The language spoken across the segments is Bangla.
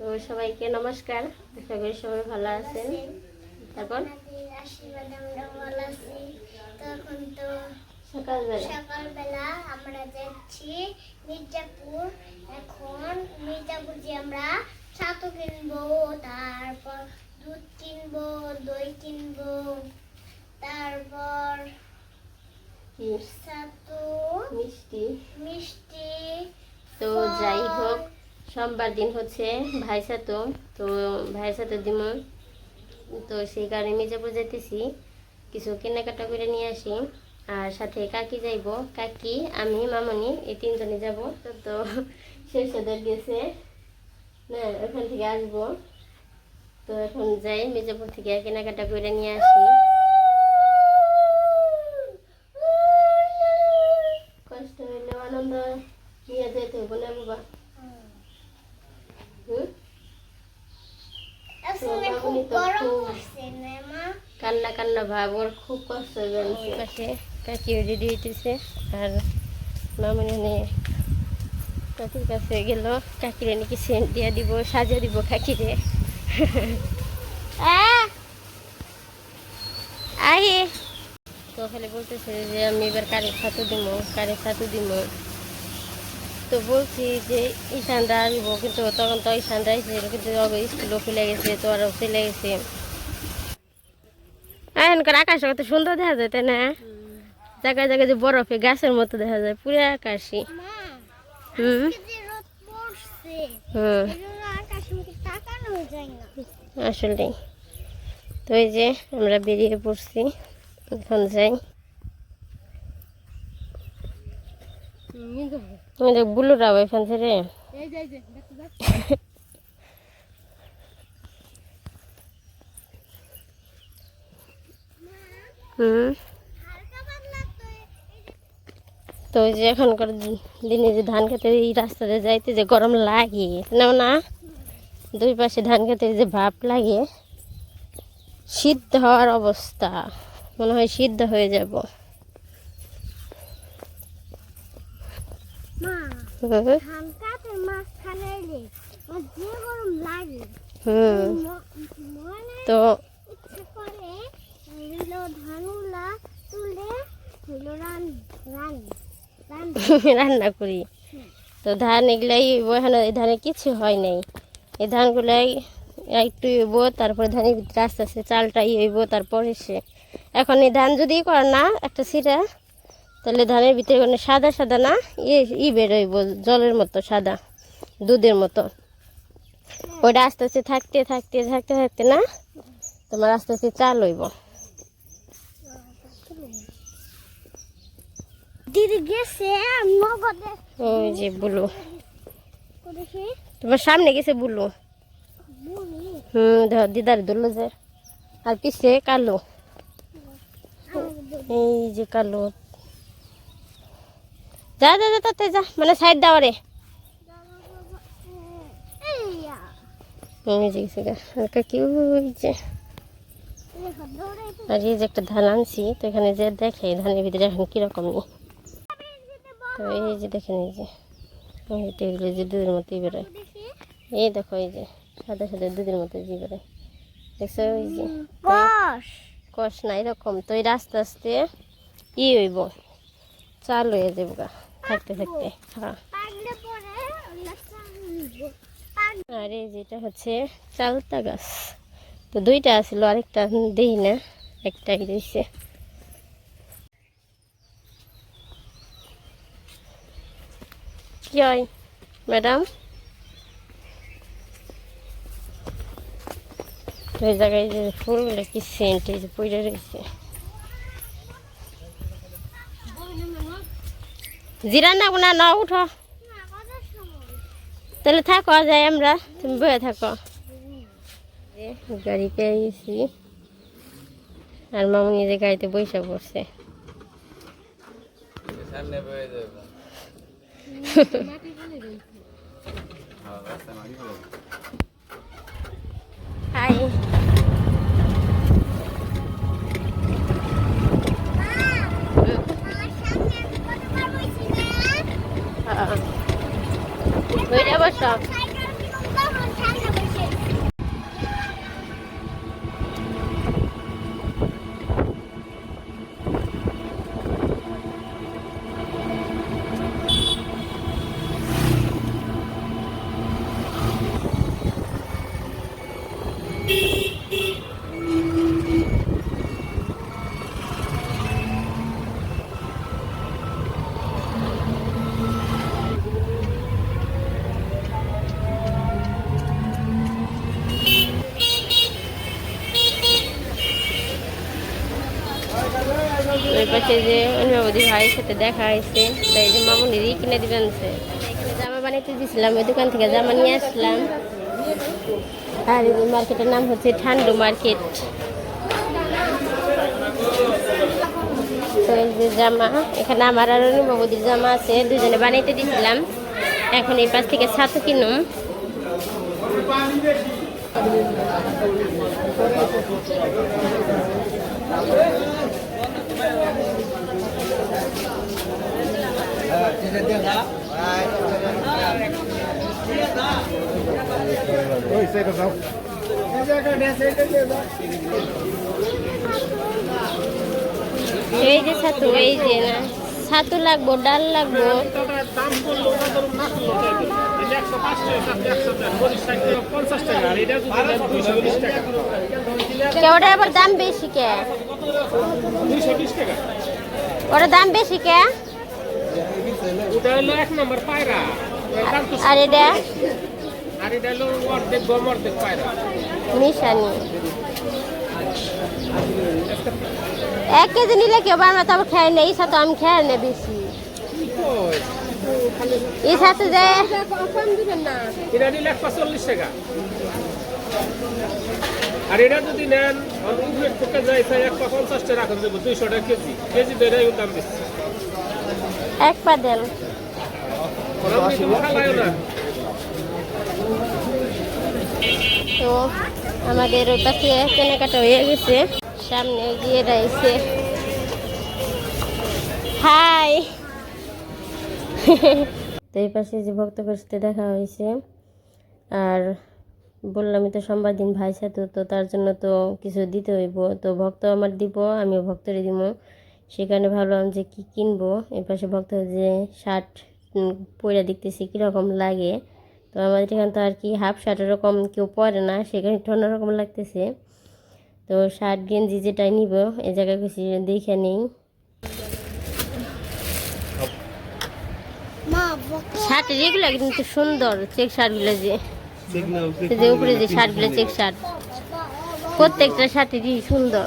তো সবাইকে নমস্কার। আশা করি সবাই ভালো আছেন। তারপর? সকালবেলা। আমরা যাচ্ছি মির্জাপুর। এখন মির্জাপুর যে আমরা ছাতু কিনবো তারপর দুধ কিনবো দই কিনবো তারপর ছাতু মিষ্টি। মিষ্টি তো যাই হোক সোমবার দিন হচ্ছে ভাই সাতো তো ভাই সাতো দিম। তো সেই কারণে মির্জাপুর যেতেছি কিছু কেনাকাটা করে নিয়ে আসি। আর সাথে কাকি যাইব। কাকি, আমি, মামনি, এই তিনজনে যাব। তো তো শেষদের গেছে। না, ওখান থেকে আসব। তো এখন যাই মির্জাপুর থেকে কেনাকাটা করে নিয়ে আসি। কষ্ট হইলে আনন্দ নিয়ে যেতে হবে না, বাবা হুম আসলে খুব মামনি তো কান্না কান্না ভাব ওর খুব কষ্ট পাশে কাকি রেডি হইতেছে আর মামনি কাকির কাছে গেল কাকিরে নাকি সেন্ট দিয়ে দিব সাজিয়ে দিব কাকিরে! আহি। তো খালি বলতেছে যে আমি এবার কারের ছাতু দিব কারের ছাতু দিব তো বলছি যে ঈশানরা আসব কিন্তু তখন তো ঈশানরা এসেছিল কিন্তু স্কুলও খুলে গেছে, তো আরও চলে গেছে। এখনকার আকাশ কত সুন্দর দেখা যায়, তাই না? জায়গায় জায়গায় যে বরফে গাছের মতো দেখা যায়, পুরো আকাশই। আসলে তো এই যে আমরা বেরিয়ে পড়ছি, এখন যাই। ওই দেখ থেকে হুম হালকা পাতলা তো যে এখনকার দিনে যে ধান খেতে এই রাস্তাতে যাইতে যে গরম লাগে নাও না? দুই পাশে ধান খেতে যে ভাপ লাগে। সিদ্ধ হওয়ার অবস্থা মনে হয় সিদ্ধ হয়ে যাব। মাঝখানে যে গরম লাগে তো করে ধানগুলা তুলে রান্না করি। তো ধান এগুলাই এখানে এই ধানে কিছু হয় নাই। এই ধানগুলাই একটু হইব তারপরে ধানের ভিতরে আস্তে আস্তে চালটা ই হইব তারপরে সে এখন এই ধান যদি করে না একটা সিরা তাহলে ধানের ভিতরে কোনো সাদা সাদা না? ই ই বেরোইব জলের মতো সাদা দুধের মতো। ওইটা আস্তে আস্তে থাকতে থাকতে থাকতে থাকতে না? তোমার আস্তে আস্তে চাল হইব। ওই যে বলো। তোমার সামনে গেছে বলো? হুম ধর দিদার ধরলো যে। আর পিছে কালো। এই যে কালো। যা যা যা তাতে যা মানে সাইড যে দেখো আর এই যে একটা ধান আনছি তো এখানে যে দেখে ধানের ভিতরে এখন কীরকম নি তো এই যে দেখেন এই যে এগুলো যে দুধের মতোই বেরোয় এই দেখো এই যে সাদা সাদা দুধের মতো যে বেরোয় দেখছ ওই যে কষ। কষ না এরকম। তো এই আস্তে আস্তে ই হইব চাল হয়ে যাব গা। থাকতে থাকতে হ্যাঁ। আর এই যেটা হচ্ছে চালতা গাছ। তো দুইটা আছিল আরেকটা দিই না একটাই রয়েছে। কি হয় ম্যাডাম? ওই জায়গায় যে ফুলগুলো কি সেন্ট এই যে পড়ে রয়েছে। জিরা না না না উঠো। তাহলে থাকো যাই আমরা। তুমি বয়ে থাকো। গাড়িতে গাড়ি আর মামু নিজে গাড়িতে বৈশা পড়ছে। সামনে বয়ে দেব হ্যাঁ রাস্তা মারি বলে হাই আমার সামনে পাশে যে অনুভবতী ভাইয়ের সাথে দেখা হয়েছে। তাই যে মামুনিরই কিনে দিবেন জামা বানাইতে দিয়েছিলাম ওই দোকান থেকে জামা নিয়ে আসলাম। আর এই মার্কেটের নাম হচ্ছে ঠান্ডু মার্কেট। যে জামা, এখানে আমার আর অনুভবতীর জামা আছে, দুজনে বানাইতে দিয়েছিলাম এখন এই পাশ থেকে ছাতু কিনুম। এই যে ছাতু, এই যে না ছাতু লাগবো, ডাল লাগবো। ওটা আবার দাম বেশি কে? ওটা দাম বেশি কে? ওটা হলো এক নম্বর পায়রা। আর এটা? আর এটা হলো অর্ধেক গম অর্ধেক পায়রা। মিশানি। এক কেজি নিলে কেউ আমরা তো আবার খাই না এই সাথে আমি খাই না বেশি। এই সাথে যে এটা নিলে একশো চল্লিশ টাকা। আর এটা যদি নেন উভয়ের পক্ষে যায় তাই একশো টাকা রাখুন দেবো দুইশো টাকা কেজি। কেজি এটাই দাম বেশি। এক পা দেন তো আমাদের ওই পাশে কেনাকাটা হয়ে গেছে। সামনে গিয়ে রয়েছে। হাই। তো এই পাশে যে ভক্তদের সাথে দেখা হয়েছে, আর বললামই তো সোমবার দিন ভাই সাথে, তো তার জন্য তো কিছু দিতে হইব। তো ভক্ত আমার দিব, আমিও ভক্তরে দিব। সেখানে ভাবলাম যে কি কিনবো? এই পাশে ভক্ত যে শার্ট পরে দেখতেছি কীরকম লাগে? তো আমাদের এখানে তো আর কি হাফ শার্ট এরকম কেউ পরে না সেখানে একটু অন্যরকম লাগতেছে। তো শার্ট গেঞ্জি যেটাই নিব এই জায়গায় কিছু দেখে নেই। শার্টের এগুলো কিন্তু সুন্দর চেক শার্টগুলো যে। যে উপরে যে শার্টগুলো চেক শার্ট। প্রত্যেকটা শার্টেরই সুন্দর।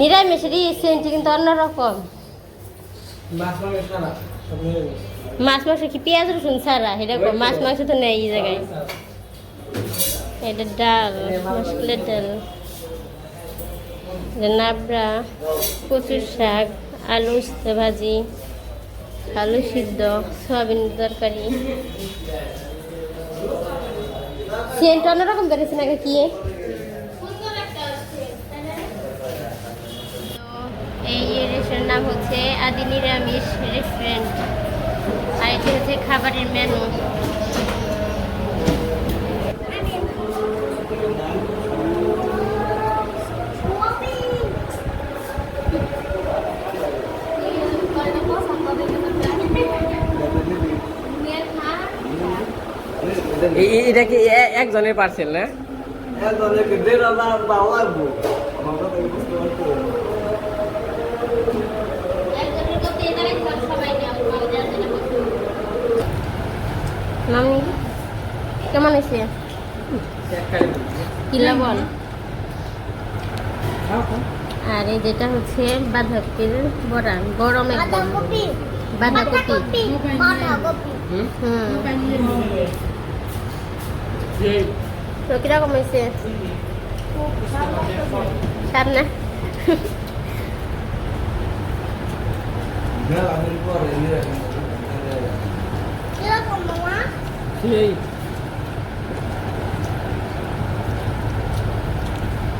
নিরামিষ রেস্টুরেন্ট কিন্তু অন্যরকম। মাছ মাংস কি পেঁয়াজ, রসুন ছাড়া? এরকম মাছ মাংস তো নেই এই জায়গায়। এটা ডাল মুশকিলের ডাল। নাবড়া, কচুর শাক, আলু ভাজি। আলু সিদ্ধ, সয়াবিন তরকারি। সেন্ট অন্যরকম বেড়েছে নাকি কি? এই রেস্টুরেন্ট নাম হচ্ছে আদি নিরামিষ রেস্টুরেন্ট আর এটি হচ্ছে খাবারের মেনু এটা কি এ- একজনের পার্সেল না? মামি কেমন আছে কি লবণ আর এই যেটা হচ্ছে বাঁধাকপির বড়া গরম একদম। বাঁধাকপি। বাঁধাকপি। বাঁধাকপি। হুম তো কীরকম হয়েছে সামনে কীরকম মামা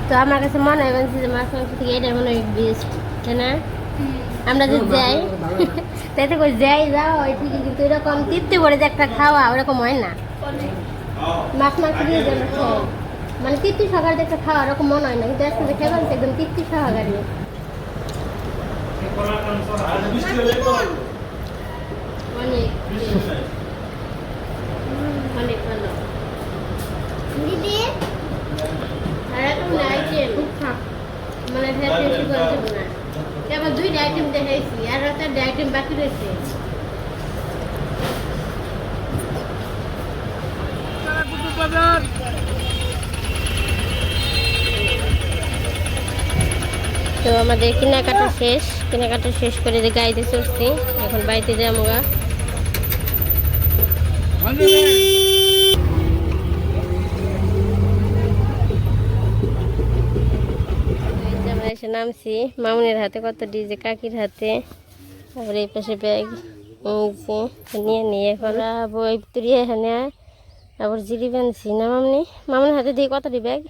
তো আমার কাছে মনে হয় বলছি যে মাছ মাংস থেকে এটা মনে হয় বেস্ট তাই না আমরা যে যাই তাই তো কই যাই যাও ওই ঠিকই কিন্তু এরকম তৃপ্তি করে যে একটা খাওয়া ওরকম হয় না মাছ মাংস দিয়ে যে আমরা খাই মানে তৃপ্তি সহকারে একটা খাওয়া, ওরকম মনে হয় না। কিন্তু আজকে যে খেলাম একদম তৃপ্তি সহকারে। আর মানে দুইটা আইটেম দেখাইছি, আর একটা আইটেম বাকি রয়েছে। তো আমাদের কেনাকাটা শেষ কেনাকাটা শেষ করে যে গাড়িতে চড়ছি, এখন বাড়িতে যাব গা। যে আমরা এসে নামছি, মামুনের হাতে কত ডিজে, কাকির হাতে। তারপরে এই পাশে ব্যাগ নিয়ে নিয়ে এখন বই তুলিয়ে এখানে। আবার জিরি বানছি না, মামনি? মামুনের হাতে দিয়ে কতটি ব্যাগ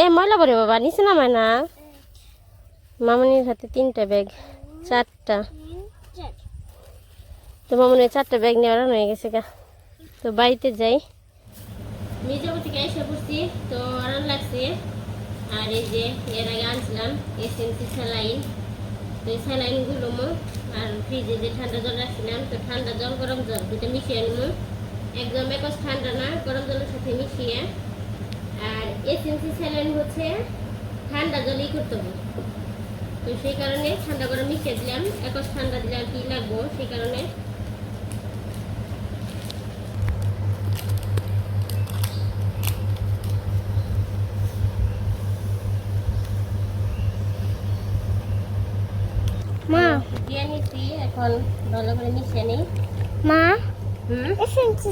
এ, ময়লা পরে বাবা, নিচে নামায় না। মামনির হাতে তিনটা ব্যাগ, চারটা। তো মামুনের চারটা ব্যাগ নেওয়ার হয়ে গেছে গা। তো বাড়িতে যাই। মির্জাপুর থেকে এসে পড়ছি, তো আরাম লাগছে। আর এই যে, এর আগে আনছিলাম এসএমসি স্যালাইন। তো এই স্যালাইনগুলো আর ফ্রিজে যে ঠান্ডা জল রাখছিলাম, তো ঠান্ডা জল, গরম জল দুটো মিশিয়ে আনব একদম একস ঠান্ডা না গরম জলের সাথে মিশিয়ে। আর এসএমসি স্যালাইন হচ্ছে ঠান্ডা জলই করতে হবে। তো সেই কারণে ঠান্ডা গরম মিশিয়ে দিলাম একস ঠান্ডা দিলে আর কি লাগবো সেই কারণে। মা। দিয়ে নিচ্ছি এখন ভালো করে মিশিয়ে নিই। মা। হুম এসেন্সি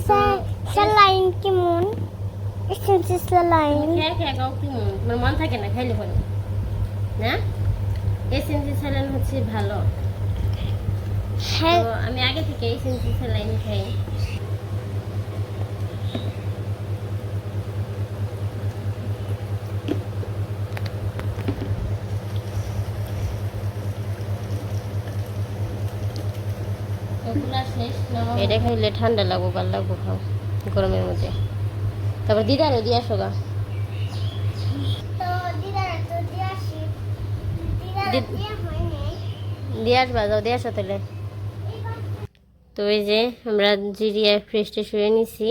স্যালাইন কেমন এসেন্সি স্যালাইন খেয়ে খেয়ে গাও কি মন তোমার মন থাকে না খাইলে পরে না এসেন্সি স্যালাইন হচ্ছে ভালো আমি আগে থেকে এসেন্সি স্যালাইন খাই। এটা খাইলে ঠান্ডা লাগবো ভালো লাগবো খাও, গরমের মধ্যে। তারপর দিদারও দিয়ে আসো গা। দিয়ে আসবা, যাও, দিয়ে আসো তাহলে। তো এই যে আমরা জিরিয়া ফ্রেশটা শুয়ে নিছি।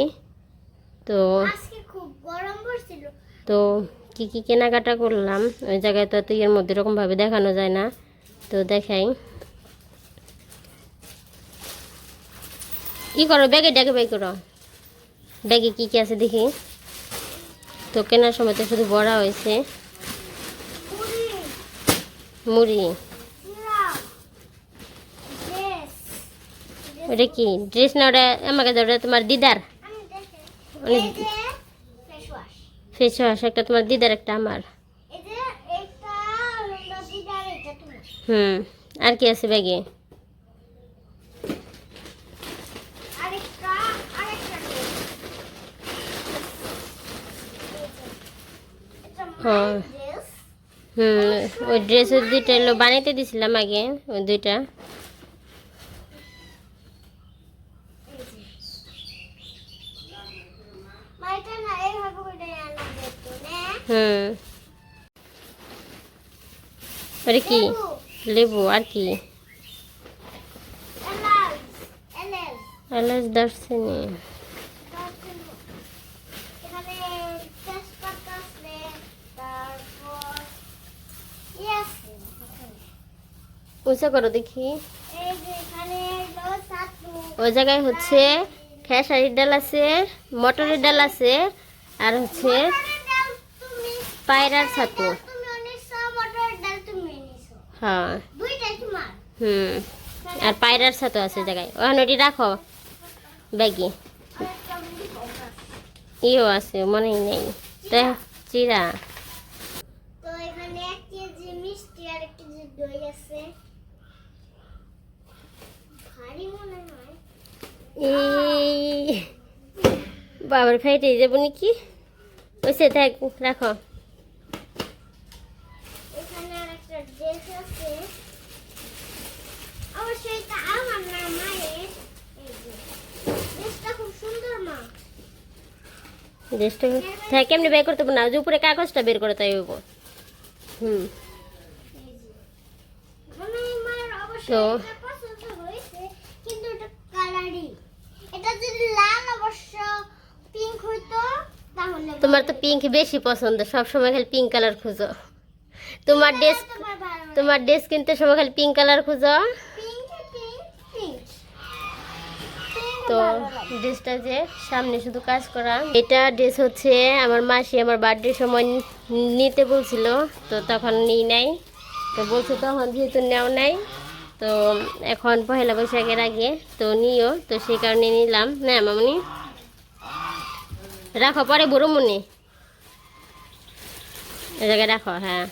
তো তো কি কি কেনাকাটা করলাম, ওই জায়গায় তো তো এর মধ্যে এরকমভাবে দেখানো যায় না। তো দেখাই। কি করো ব্যাগে ডেকে বাই করো। ব্যাগে কি কি আছে দেখি। তো কেনার সময় তো শুধু বড়া হয়েছে। মুড়ি। ওটা কি? ড্রেস না ওটা আমাকে কাছে ওটা তোমার দিদার। অনেক ফেস ওয়াশ। একটা তোমার দিদার একটা আমার। হুম আর কি আছে ব্যাগে আরেকটা আরেকটা dress। এটা হ্যাঁ। my dress। হুম ওই ড্রেসের দুইটা এলো বানাইতে দিছিলাম আগে ওই দুইটা মা, এটা না এইভাবে করে আনা যেত, না? হুম ওটা কি লেবু, লেবু আর কি এলাচ, এলাচ। এলাচ দারচিনি এখানে তেজপাতা আছে, তারপর ইয়ে আছে, উঁচা করো দেখি। ওই জায়গায় হচ্ছে খেসারির ডাল আছে, মটরের ডাল আছে, আর হচ্ছে পায়রার ছাতু। হ্যাঁ হুম আর পায়রার ছাতু আছে জায়গায় ওখানে ওটি রাখো, ব্যাগে। ইও আছে, মনেই নেই চিরা তো এখানে এক কেজি মিষ্টি আর এক কেজি দই আছে ভারী মনে হয় এই বাবার ফাইটে যাব নাকি? ওইসে থাক রাখো। ড্রেসটা হ্যাঁ কেমনি বের করতে না? যে উপরে কাগজটা বের করে তাই হুম। তো- এটা পছন্দ হয়েছে কিন্তু এটা কালারই এটা যদি লাল অবশ্য পিঙ্ক হইতো তাহলে তোমার তো পিঙ্ক বেশি পছন্দ সব সময় খালি পিঙ্ক কালার খুঁজো। তোমার ড্রেস তোমার ড্রেস কিনতে সময় খালি পিঙ্ক কালার খুঁজো। তো ড্রেসটা যে সামনে শুধু কাজ করা। এটা ড্রেস হচ্ছে আমার মাসি আমার বার্থডে সময় নিতে বলছিল তো তখন নিই নাই। তো বলছে তখন যেহেতু নেও নাই তো এখন পহেলা বৈশাখের আগে তো নিও তো সেই কারণে নিলাম। না মামনি? রাখো, পরে বড় মনে এ জায়গায় রাখো হ্যাঁ।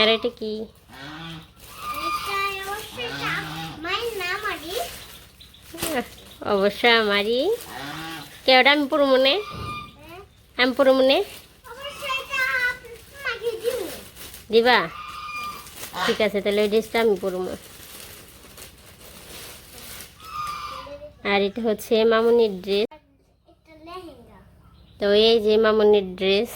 আর এটা কি? অবশ্যই আমারই। কেউটা আমি পুরো মনে আমি পুরো মনে দিবা? ঠিক আছে, তাহলে ওই ড্রেসটা আমি পরবো। আর এটা হচ্ছে মামুনির ড্রেস তো এই যে মামুনির ড্রেস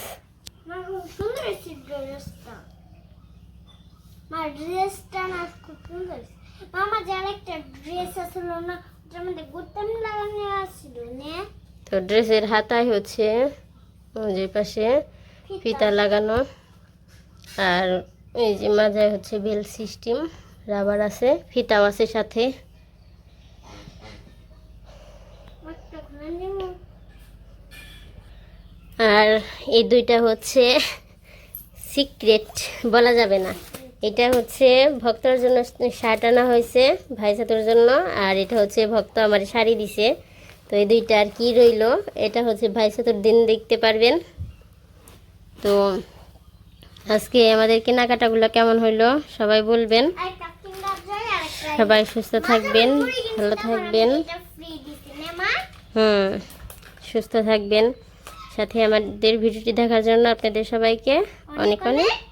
তো ড্রেসের হাতায় হচ্ছে যে পাশে ফিতা। লাগানো। আর এই যে মাজায় হচ্ছে বেল সিস্টেম রাবার আছে ফিতাও আছে সাথে একটা খুলে নিব আর এই দুইটা হচ্ছে সিক্রেট বলা যাবে না। এটা হচ্ছে ভক্তর জন্য শার্ট আনা হয়েছে ভাই সাতুর জন্য আর এটা হচ্ছে ভক্ত আমার শাড়ি দিছে। তো এই দুইটা আর কি রইল এটা হচ্ছে ভাই সাতুর দিন দেখতে পারবেন। তো আজকে আমাদের কেনাকাটাগুলো কেমন হইল সবাই বলবেন। সবাই সুস্থ থাকবেন ভালো থাকবেন। হুম সুস্থ থাকবেন। সাথে আমাদের ভিডিওটি দেখার জন্য আপনাদের সবাইকে অনেক অনেক